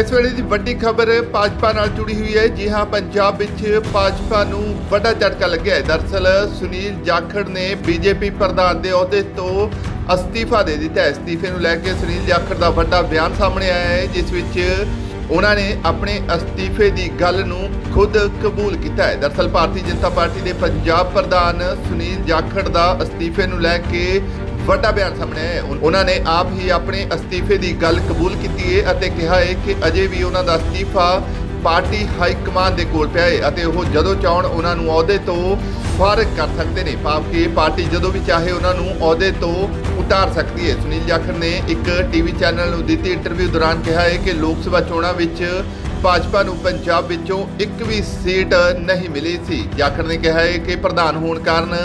ਇਸ ਵੇਲੇ ਦੀ ਵੱਡੀ ਖਬਰ ਭਾਜਪਾ ਨਾਲ ਜੁੜੀ ਹੋਈ ਹੈ। ਜੀ ਹਾਂ, ਪੰਜਾਬ ਵਿੱਚ ਭਾਜਪਾ ਨੂੰ ਵੱਡਾ ਝਟਕਾ ਲੱਗਿਆ ਹੈ। ਦਰਸਲ ਸੁਨੀਲ ਜਾਖੜ ਨੇ ਬੀਜੇਪੀ ਪ੍ਰਧਾਨ ਦੇ ਅਹੁਦੇ ਤੋਂ ਅਸਤੀਫਾ ਦੇ ਦਿੱਤਾ ਹੈ। ਅਸਤੀਫੇ ਨੂੰ ਲੈ ਕੇ ਸੁਨੀਲ ਜਾਖੜ ਦਾ ਵੱਡਾ ਬਿਆਨ ਸਾਹਮਣੇ ਆਇਆ ਹੈ, ਜਿਸ ਵਿੱਚ ਉਹਨਾਂ ਨੇ ਆਪਣੇ ਅਸਤੀਫੇ ਦੀ ਗੱਲ ਨੂੰ ਖੁਦ ਕਬੂਲ ਕੀਤਾ ਹੈ। ਦਰਸਲ ਭਾਰਤੀ ਜਨਤਾ ਪਾਰਟੀ ਦੇ ਪੰਜਾਬ ਪ੍ਰਧਾਨ ਸੁਨੀਲ ਜਾਖੜ ਦਾ ਅਸਤੀਫੇ ਨੂੰ ਲੈ ਕੇ ਵੱਡਾ ਬਿਆਨ ਸਾਹਮਣੇ ਆਇਆ ਹੈ। ਉਹਨਾਂ ਨੇ ਆਪ ਹੀ ਆਪਣੇ ਅਸਤੀਫੇ ਦੀ ਗੱਲ ਕਬੂਲ ਕੀਤੀ ਹੈ ਅਤੇ ਕਿਹਾ ਹੈ ਕਿ ਅਜੇ ਵੀ ਉਹਨਾਂ ਦਾ ਅਸਤੀਫਾ ਪਾਰਟੀ ਹਾਈ ਕਮਾਂਡ ਦੇ ਕੋਲ ਪਿਆ ਹੈ ਅਤੇ ਉਹ ਜਦੋਂ ਚਾਹਣ ਉਹਨਾਂ ਨੂੰ ਅਹੁਦੇ ਤੋਂ ਫਾਰਗ ਕਰ ਸਕਦੇ ਨੇ। ਭਾਵ ਕਿ ਪਾਰਟੀ ਜਦੋਂ ਵੀ ਚਾਹੇ ਉਹਨਾਂ ਨੂੰ ਅਹੁਦੇ ਤੋਂ ਉਤਾਰ ਸਕਦੀ ਹੈ ਸੁਨੀਲ ਜਾਖੜ ਨੇ ਇੱਕ ਟੀਵੀ ਚੈਨਲ ਨੂੰ ਦਿੱਤੀ ਇੰਟਰਵਿਊ ਦੌਰਾਨ ਕਿਹਾ ਹੈ ਕਿ ਲੋਕ ਸਭਾ ਚੋਣਾਂ ਵਿੱਚ ਭਾਜਪਾ ਨੂੰ ਪੰਜਾਬ ਵਿੱਚੋਂ ਇੱਕ ਵੀ ਸੀਟ ਨਹੀਂ ਮਿਲੀ ਸੀ। ਜਾਖੜ ਨੇ ਕਿਹਾ ਹੈ ਕਿ ਪ੍ਰਧਾਨ ਹੋਣ ਕਾਰਨ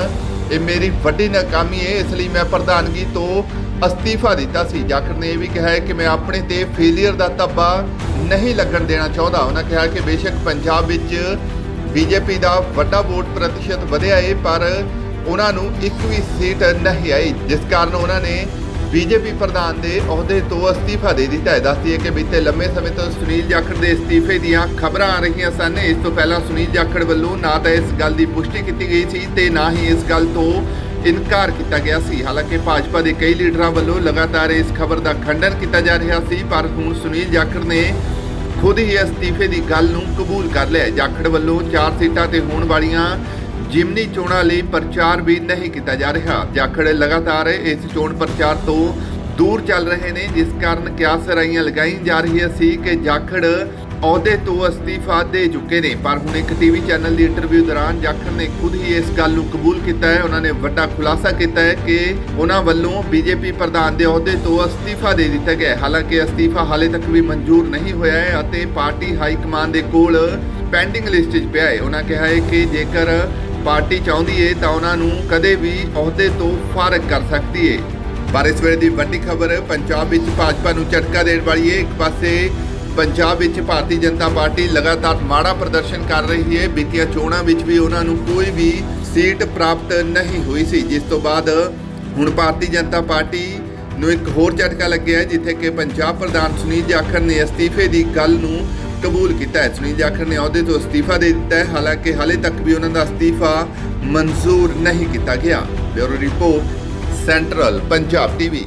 ਇਹ ਮੇਰੀ ਵੱਡੀ ਨਾਕਾਮੀ ਹੈ, ਇਸ ਲਈ ਮੈਂ ਪ੍ਰਧਾਨਗੀ ਤੋਂ ਅਸਤੀਫਾ ਦਿੱਤਾ ਸੀ। ਜਾਖੜ ਨੇ ਇਹ ਵੀ ਕਿਹਾ ਹੈ ਕਿ ਮੈਂ ਆਪਣੇ ਤੇ ਫੇਲਿਅਰ ਦਾ ਧੱਬਾ ਨਹੀਂ ਲੱਗਣ ਦੇਣਾ ਚਾਹੁੰਦਾ। ਉਹਨਾਂ ਕਿਹਾ ਕਿ ਬੇਸ਼ੱਕ ਪੰਜਾਬ ਵਿੱਚ ਬੀਜੇਪੀ ਦਾ ਵੱਡਾ ਵੋਟ ਪ੍ਰਤੀਸ਼ਤ ਵਧਿਆ ਹੈ ਪਰ ਉਹਨਾਂ ਨੂੰ ਇੱਕ ਵੀ ਸੀਟ ਨਹੀਂ ਆਈ, ਜਿਸ ਕਾਰਨ ਉਹਨਾਂ ਨੇ ਬੀਜੇਪੀ ਪ੍ਰਧਾਨ ਦੇ ਅਹੁਦੇ ਤੋਂ ਅਸਤੀਫਾ ਦੇ ਦਿੱਤਾ ਹੈ। ਦੱਸਦੀ ਹੈ ਕਿ ਬੀਤੇ ਲੰਮੇ ਸਮੇਂ ਤੋਂ ਸੁਨੀਲ ਜਾਖੜ ਦੇ ਅਸਤੀਫੇ ਦੀਆਂ ਖਬਰਾਂ ਆ ਰਹੀਆਂ ਸਨ। ਇਸ ਤੋਂ ਪਹਿਲਾਂ ਸੁਨੀਲ ਜਾਖੜ ਵੱਲੋਂ ਨਾ ਤਾਂ ਇਸ ਗੱਲ ਦੀ ਪੁਸ਼ਟੀ ਕੀਤੀ ਗਈ ਸੀ ਤੇ ਨਾ ਹੀ ਇਸ ਗੱਲ ਤੋਂ ਇਨਕਾਰ ਕੀਤਾ ਗਿਆ ਸੀ। ਹਾਲਾਂਕਿ ਭਾਜਪਾ ਦੇ ਕਈ ਲੀਡਰਾਂ ਵੱਲੋਂ ਲਗਾਤਾਰ ਇਸ ਖਬਰ ਦਾ ਖੰਡਨ ਕੀਤਾ ਜਾ ਰਿਹਾ ਸੀ, ਪਰ ਹੁਣ ਸੁਨੀਲ ਜਾਖੜ ਨੇ ਖੁਦ ਹੀ ਅਸਤੀਫੇ ਦੀ ਗੱਲ ਨੂੰ ਕਬੂਲ ਕਰ ਲਿਆ ਜਾਖੜ ਵੱਲੋਂ 4 ਸੀਟਾਂ ਤੇ ਹੋਣ ਵਾਲੀਆਂ ਜਿਮਨੀ ਚੋਣਾਂ ਲਈ ਪ੍ਰਚਾਰ ਵੀ ਨਹੀਂ ਕੀਤਾ ਜਾ ਰਿਹਾ। ਜਾਖੜ ਲਗਾਤਾਰ ਇਸ ਚੋਣ ਪ੍ਰਚਾਰ ਤੋਂ ਦੂਰ ਚੱਲ ਰਹੇ ਨੇ, ਜਿਸ ਕਾਰਨ ਕਿਆਸ ਰਾਈਆਂ ਲਗਾਈ ਜਾ ਰਹੀਆਂ ਸੀ ਕਿ ਜਾਖੜ ਅਹੁਦੇ ਤੋਂ ਅਸਤੀਫਾ ਦੇ ਚੁੱਕੇ ਨੇ। ਪਰ ਹੁਣ ਇੱਕ ਟੀਵੀ ਚੈਨਲ ਦੀ ਇੰਟਰਵਿਊ ਦੌਰਾਨ ਜਾਖੜ ਨੇ ਖੁਦ ਹੀ ਇਸ ਗੱਲ ਨੂੰ ਕਬੂਲ ਕੀਤਾ ਹੈ। ਉਹਨਾਂ ਨੇ ਵੱਡਾ ਖੁਲਾਸਾ ਕੀਤਾ ਹੈ ਕਿ ਉਹਨਾਂ ਵੱਲੋਂ ਬੀਜੇਪੀ ਪ੍ਰਧਾਨ ਦੇ ਅਹੁਦੇ ਤੋਂ ਅਸਤੀਫਾ ਦੇ ਦਿੱਤਾ ਗਿਆ ਹਾਲਾਂਕਿ ਅਸਤੀਫਾ ਹਾਲੇ ਤੱਕ ਵੀ ਮਨਜ਼ੂਰ ਨਹੀਂ ਹੋਇਆ ਹੈ ਅਤੇ ਪਾਰਟੀ ਹਾਈ ਕਮਾਂਡ ਦੇ ਕੋਲ ਪੈਂਡਿੰਗ ਲਿਸਟ 'ਚ ਪਿਆ ਹੈ। ਉਹਨਾਂ ਕਿਹਾ ਹੈ ਕਿ ਜੇਕਰ ਪਾਰਟੀ ਚਾਹੁੰਦੀ ਹੈ ਤਾਂ ਉਹਨਾਂ ਨੂੰ ਕਦੇ ਵੀ ਅਹੁਦੇ ਤੋਂ ਫਾਰਗ ਕਰ ਸਕਦੀ ਹੈ ਪਰ ਇਸ ਵੇਲੇ ਦੀ ਵੱਡੀ ਖਬਰ, ਪੰਜਾਬ ਵਿੱਚ ਭਾਜਪਾ ਨੂੰ ਝਟਕਾ ਦੇਣ ਵਾਲੀ ਹੈ ਇੱਕ ਪਾਸੇ ਪੰਜਾਬ ਵਿੱਚ ਭਾਰਤੀ ਜਨਤਾ ਪਾਰਟੀ ਲਗਾਤਾਰ ਮਾੜਾ ਪ੍ਰਦਰਸ਼ਨ ਕਰ ਰਹੀ ਹੈ ਬੀਤੀਆਂ ਚੋਣਾਂ ਵਿੱਚ ਵੀ ਉਹਨਾਂ ਨੂੰ ਕੋਈ ਵੀ ਸੀਟ ਪ੍ਰਾਪਤ ਨਹੀਂ ਹੋਈ ਸੀ। ਜਿਸ ਤੋਂ ਬਾਅਦ ਹੁਣ ਭਾਰਤੀ ਜਨਤਾ ਪਾਰਟੀ ਨੂੰ ਇੱਕ ਹੋਰ ਝਟਕਾ ਲੱਗਿਆ ਜਿੱਥੇ ਕਿ ਪੰਜਾਬ ਪ੍ਰਧਾਨ ਸੁਨੀਲ ਜਾਖੜ ਨੇ ਅਸਤੀਫੇ ਦੀ ਗੱਲ ਨੂੰ ਕਬੂਲ ਕੀਤਾ ਹੈ। ਸੁਨੀਲ ਜਾਖੜ ਨੇ ਅਹੁਦੇ ਤੋਂ ਅਸਤੀਫਾ ਦੇ ਦਿੱਤਾ ਹੈ। ਹਾਲਾਂਕਿ ਹਾਲੇ ਤੱਕ ਵੀ ਉਹਨਾਂ ਦਾ ਅਸਤੀਫਾ ਮਨਜ਼ੂਰ ਨਹੀਂ ਕੀਤਾ ਗਿਆ। Bureau report, central Punjab TV.